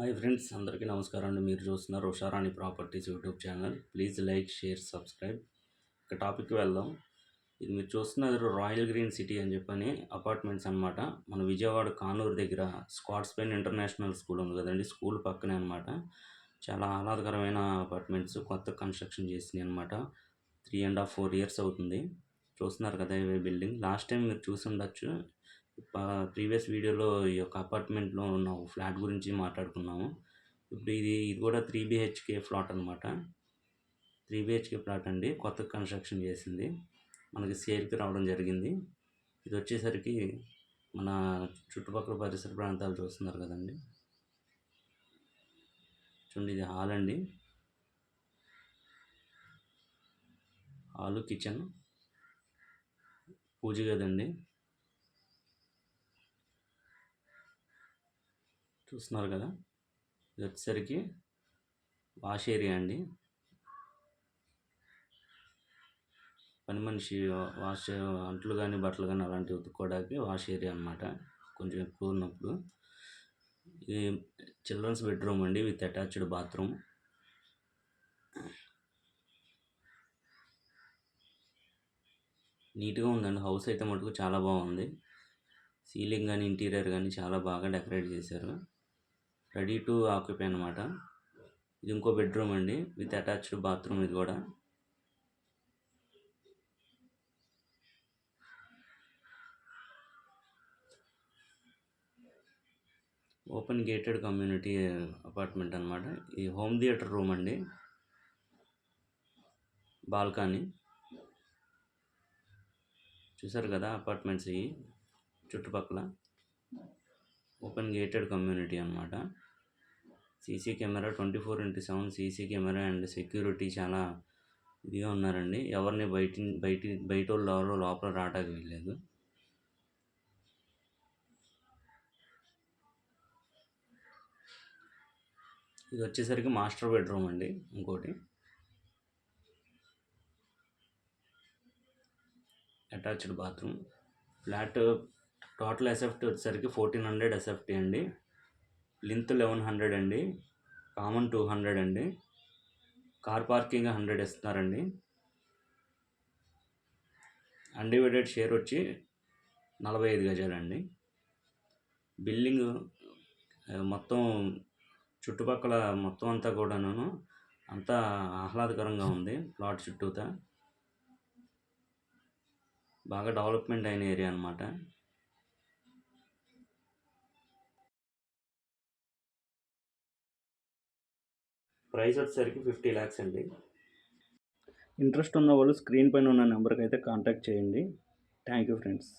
Hi friends అందరికీ నమస్కారం అండి మీరు చూస్తున్నారు Usharani properties YouTube channel. Please like share subscribe. ఇక టాపిక్కి వెళ్దాం. ఇది మీరు చూస్తున్నారు రాయల్ గ్రీన్ సిటీ అని చెప్పని అపార్ట్మెంట్స్ అన్నమాట. మన విజయవాడ కానూరు దగ్గర స్కాట్స్ పెయిన్ ఇంటర్నేషనల్ స్కూల్ ఉంది కదండి. స్కూల్ పక్కనే అనమాట చాలా ఆహ్లాదకరమైన అపార్ట్మెంట్స్ కొత్త కన్స్ట్రక్షన్ చేసినాయి అనమాట three and half four years అవుతుంది. చూస్తున్నారు కదా ఇవే బిల్డింగ్. లాస్ట్ టైం మీరు చూసి ఉండొచ్చు ప్రీవియస్ వీడియోలో ఈ యొక్క అపార్ట్మెంట్లో ఉన్న ఫ్లాట్ గురించి మాట్లాడుకున్నాము. ఇప్పుడు ఇది ఇది కూడా త్రీ బిహెచ్కే ఫ్లాట్ అనమాట త్రీ బిహెచ్కే ఫ్లాట్ అండి. కొత్త కన్స్ట్రక్షన్ చేసింది. మనకి సేల్కి రావడం జరిగింది. ఇది వచ్చేసరికి మన చుట్టుపక్కల పరిసర ప్రాంతాలు చూస్తున్నారు కదండి. చూడండి ఇది హాల్ అండి. Hall kitchen. పూజ గదండి. చూస్తున్నారు కదా? ఇది వచ్చేసరికి వాష్ ఏరియా అండి. పని మనిషి వాష్ అంట్లు కానీ బట్టలు కానీ అలాంటివి ఉతుక్కోవడానికి వాష్ ఏరియా అనమాట కొంచెం ఎక్కువ ఉన్నప్పుడు. ఇది చిల్డ్రన్స్ బెడ్రూమ్ అండి. With attached bathroom. నీట్గా ఉందండి. హౌస్ అయితే మటుకు చాలా బాగుంది. సీలింగ్ కానీ ఇంటీరియర్ కానీ చాలా బాగా డెకరేట్ చేశారు. రెడీ టు ఆక్యుపై అనమాట ఇది ఇంకో బెడ్రూమ్ అండి. విత్ అటాచ్డ్ బాత్రూమ్ ఇది కూడా. ఓపెన్ గేటెడ్ కమ్యూనిటీ అపార్ట్మెంట్ అనమాట ఈ హోమ్ థియేటర్ రూమ్ అండి. బాల్కనీ. చూసారు కదా అపార్ట్మెంట్స్ ఇవి. చుట్టుపక్కల. ఓపెన్ గేటెడ్ కమ్యూనిటీ అనమాట CC camera twenty four into seven CC camera and security చాలా ఇదిగా ఉన్నారండి. ఎవరిని బయట బయట బయట వాళ్ళు ఎవరు లోపల రావడానికి వీల్లేదు. ఇది వచ్చేసరికి మాస్టర్ బెడ్రూమ్ అండి ఇంకోటి. Attached bathroom. Flat total SFT వచ్చేసరికి ఫోర్టీన్ హండ్రెడ్ ఎస్ఎఫ్టీ అండి. లింత్ లెవెన్ హండ్రెడ్ అండి. కామన్ టూ హండ్రెడ్ అండి. కార్ పార్కింగ్ హండ్రెడ్ ఇస్తున్నారండి. అన్డివైడెడ్ షేర్ వచ్చి నలభై ఐదు గజాలండి. బిల్డింగ్ మొత్తం చుట్టుపక్కల మొత్తం అంతా కూడాను అంతా ఆహ్లాదకరంగా ఉంది ప్లాట్ చుట్టూతా. బాగా డెవలప్మెంట్ అయిన ఏరియా అనమాట ప్రైస్ వచ్చేసరికి ఫిఫ్టీ ల్యాక్స్ అండి. ఇంట్రెస్ట్ ఉన్న వాళ్ళు స్క్రీన్ పైన ఉన్న నెంబర్కి అయితే కాంటాక్ట్ చేయండి. Thank you friends.